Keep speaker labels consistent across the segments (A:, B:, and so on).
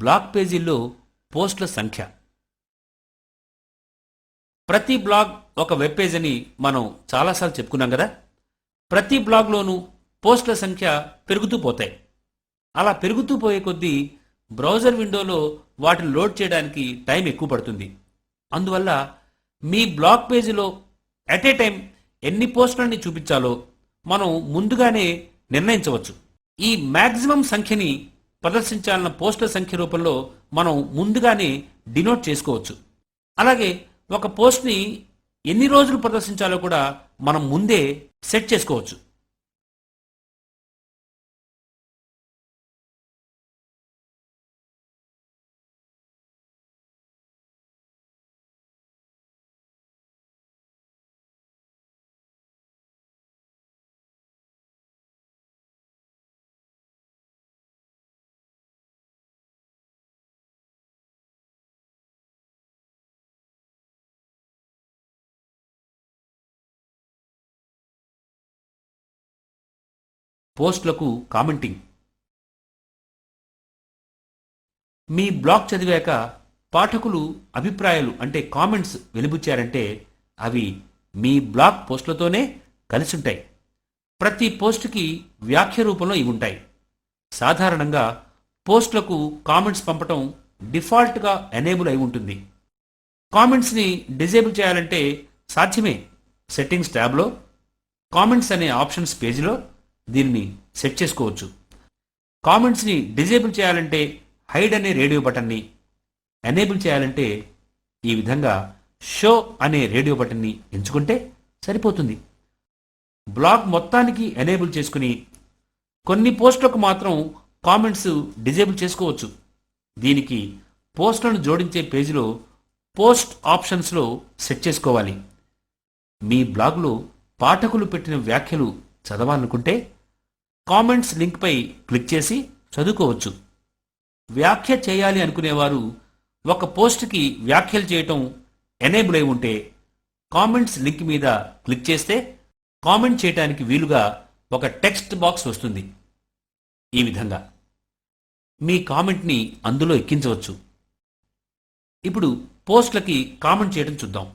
A: Blog పేజీల్లో పోస్టుల సంఖ్య. ప్రతి బ్లాగ్ ఒక వెబ్ పేజ్ అని మనం చాలాసార్లు చెప్పుకున్నాం కదా? ప్రతి బ్లాగ్లోనూ పోస్టుల సంఖ్య పెరుగుతూ పోతాయి. అలా పెరుగుతూ పోయే కొద్దీ బ్రౌజర్ విండోలో వాటిని లోడ్ చేయడానికి టైం ఎక్కువ పడుతుంది. అందువల్ల మీ బ్లాగ్ పేజీలో అట్ ఏ టైం ఎన్ని పోస్టులని చూపించాలో మనం ముందుగానే నిర్ణయించవచ్చు. ఈ మ్యాక్సిమం సంఖ్యని ప్రదర్శించాలన్న పోస్టుల సంఖ్య రూపంలో మనం ముందుగానే డినోట్ చేసుకోవచ్చు. అలాగే ఒక పోస్ట్ని ఎన్ని రోజులు ప్రదర్శించాలో కూడా మనం ముందే సెట్ చేసుకోవచ్చు. పోస్టులకు కామెంటింగ్ మీ బ్లాగ్ చదివాక పాఠకులు అభిప్రాయాలు అంటే కామెంట్స్ వెలిబుచ్చారంటే అవి మీ బ్లాగ్ పోస్టులతోనే కలిసి ఉంటాయి ప్రతి పోస్టుకి వ్యాఖ్య రూపంలో ఇవి ఉంటాయి. సాధారణంగా పోస్టులకు కామెంట్స్ పంపటం డిఫాల్ట్గా ఎనేబుల్ అయి ఉంటుంది. కామెంట్స్ని డిజేబుల్ చేయాలంటే సాధ్యమే. సెట్టింగ్స్ ట్యాబ్లో కామెంట్స్ అనే ఆప్షన్స్ పేజీలో దీన్ని సెట్ చేసుకోవచ్చు. కామెంట్స్ని డిజేబుల్ చేయాలంటే హైడ్ అనే రేడియో బటన్ని ఎనేబుల్ చేయాలంటే ఈ విధంగా షో అనే రేడియో బటన్ని ఎంచుకుంటే సరిపోతుంది. బ్లాగ్ మొత్తానికి ఎనేబుల్ చేసుకుని కొన్ని పోస్టులకు మాత్రం కామెంట్స్ డిజేబుల్ చేసుకోవచ్చు. దీనికి పోస్టులను జోడించే పేజీలో పోస్ట్ ఆప్షన్స్లో సెట్ చేసుకోవాలి. మీ బ్లాగ్లో పాఠకులు పెట్టిన వ్యాఖ్యలు చదవాలనుకుంటే కామెంట్స్ లింక్పై క్లిక్ చేసి చదువుకోవచ్చు. వ్యాఖ్య చేయాలి అనుకునేవారు ఒక పోస్ట్కి వ్యాఖ్యలు చేయటం ఎనేబుల్ అయి ఉంటే కామెంట్స్ లింక్ మీద క్లిక్ చేస్తే కామెంట్ చేయడానికి వీలుగా ఒక టెక్స్ట్ బాక్స్ వస్తుంది. ఈ విధంగా మీ కామెంట్ని అందులో ఎక్కించవచ్చు. ఇప్పుడు పోస్ట్లకి కామెంట్ చేయడం చూద్దాం.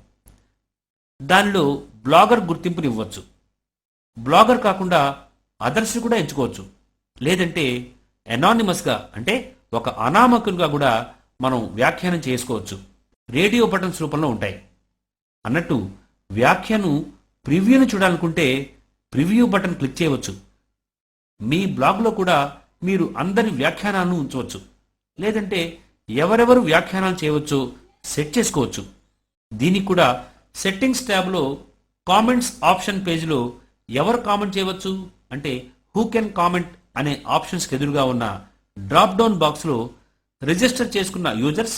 A: దానిలో బ్లాగర్ గుర్తింపునివ్వచ్చు. బ్లాగర్ కాకుండా అదర్స్ని కూడా ఎంచుకోవచ్చు. లేదంటే ఎనానిమస్గా అంటే ఒక అనామకునిగా కూడా మనం వ్యాఖ్యానం చేసుకోవచ్చు. రేడియో బటన్స్ రూపంలో ఉంటాయి. అన్నట్టు వ్యాఖ్యను ప్రివ్యూను చూడాలనుకుంటే ప్రివ్యూ బటన్ క్లిక్ చేయవచ్చు. మీ బ్లాగ్లో కూడా మీరు అందరి వ్యాఖ్యానాలను ఉంచవచ్చు. లేదంటే ఎవరెవరు వ్యాఖ్యానాలు చేయవచ్చో సెట్ చేసుకోవచ్చు. దీనికి కూడా సెట్టింగ్స్ ట్యాబ్లో కామెంట్స్ ఆప్షన్ పేజీలో ఎవరు కామెంట్ చేయవచ్చు? అంటే హూ కెన్ కామెంట్ అనే ఆప్షన్స్కి ఎదురుగా ఉన్న డ్రాప్ డౌన్ బాక్స్లో రిజిస్టర్ చేసుకున్న యూజర్స్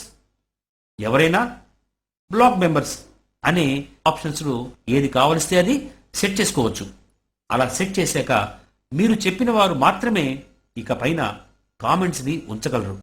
A: ఎవరైనా బ్లాక్ మెంబర్స్ అనే ఆప్షన్స్లో ఏది కావలిస్తే అది సెట్ చేసుకోవచ్చు. అలా సెట్ చేశాక మీరు చెప్పిన వారు మాత్రమే ఇక పైన కామెంట్స్ని ఉంచగలరు.